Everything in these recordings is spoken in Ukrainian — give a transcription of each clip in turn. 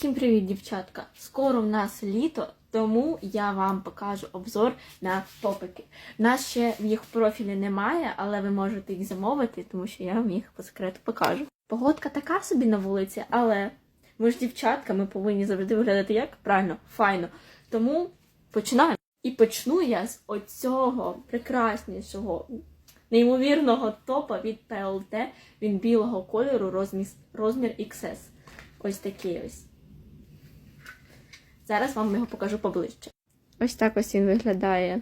Всім привіт, дівчатка! Скоро в нас літо, тому я вам покажу обзор на топики. В нас ще в їх профілі немає, але ви можете їх замовити, тому що я вам їх по секрету покажу. Погодка така собі на вулиці, але ми ж дівчатка, ми повинні завжди виглядати як правильно, файно. Тому починаємо. І почну я з оцього прекраснішого, неймовірного топа від PLT. Він білого кольору, розмір XS. Ось такий ось. Зараз вам його покажу поближче. Ось так ось він виглядає.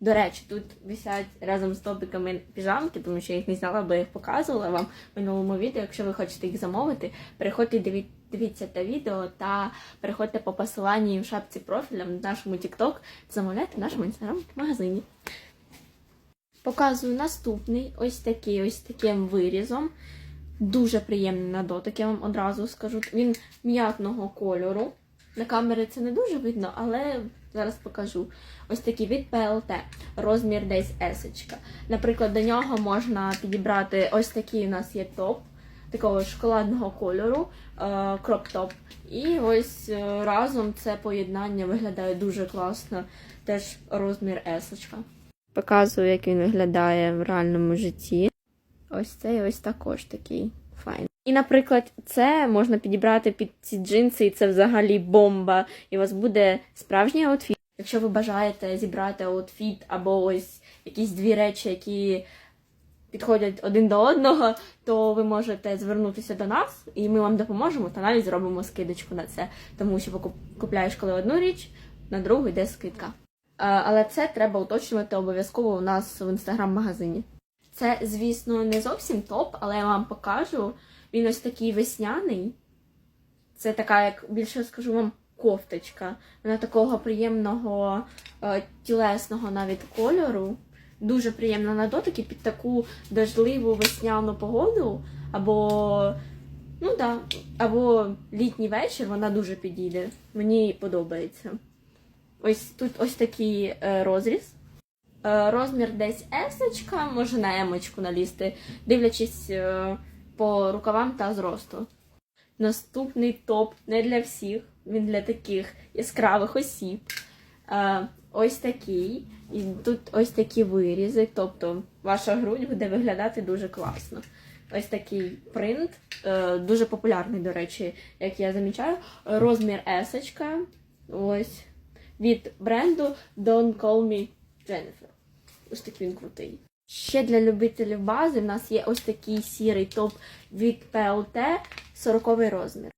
До речі, тут висять разом з топиками піжамки, тому що я їх не зняла, бо я їх показувала вам в минулому відео. Якщо ви хочете їх замовити, переходьте, диві- дивіться те відео та переходьте по посиланні в шапці профіля в нашому TikTok, замовляйте в нашому інстаграм-магазині. Показую наступний ось такий ось таким вирізом. Дуже приємний на дотик, я вам одразу скажу. Він м'ятного кольору. На камері це не дуже видно, але зараз покажу. Ось такий від PLT, розмір десь S. Наприклад, до нього можна підібрати ось такий у нас є топ такого шоколадного кольору, кроп-топ. І ось е, разом це поєднання виглядає дуже класно. Теж розмір S. Показую, як він виглядає в реальному житті. Ось цей ось також такий файн. І, наприклад, це можна підібрати під ці джинси, і це взагалі бомба. І у вас буде справжній аутфіт. Якщо ви бажаєте зібрати аутфіт або ось якісь дві речі, які підходять один до одного, то ви можете звернутися до нас, і ми вам допоможемо та навіть зробимо скидочку на це. Тому що куп- купляєш коли одну річ, на другу йде скидка. Але це треба уточнювати обов'язково у нас в інстаграм-магазині. Це, звісно, не зовсім топ, але я вам покажу. Він ось такий весняний. Це така, як більше скажу вам, кофточка. Вона такого приємного е, тілесного навіть кольору. Дуже приємна на дотик і під таку дождливу весняну погоду. Або, ну да, або літній вечір вона дуже підійде. Мені подобається. Ось тут ось такий е, розріз. Е, розмір десь есочка, може на емочку налізти, дивлячись е, по рукавам та зросту. Наступний топ не для всіх, він для таких яскравих осіб. Е, ось такий. І тут ось такі вирізи, тобто ваша грудь буде виглядати дуже класно. Ось такий принт, дуже популярний, до речі, як я замічаю. Розмір есочка. Ось. Від бренду Don't Call Me Jennifer. Ось такий він крутий. Ще для любителів бази в нас є ось такий сірий топ від ПЛТ 40 розмір.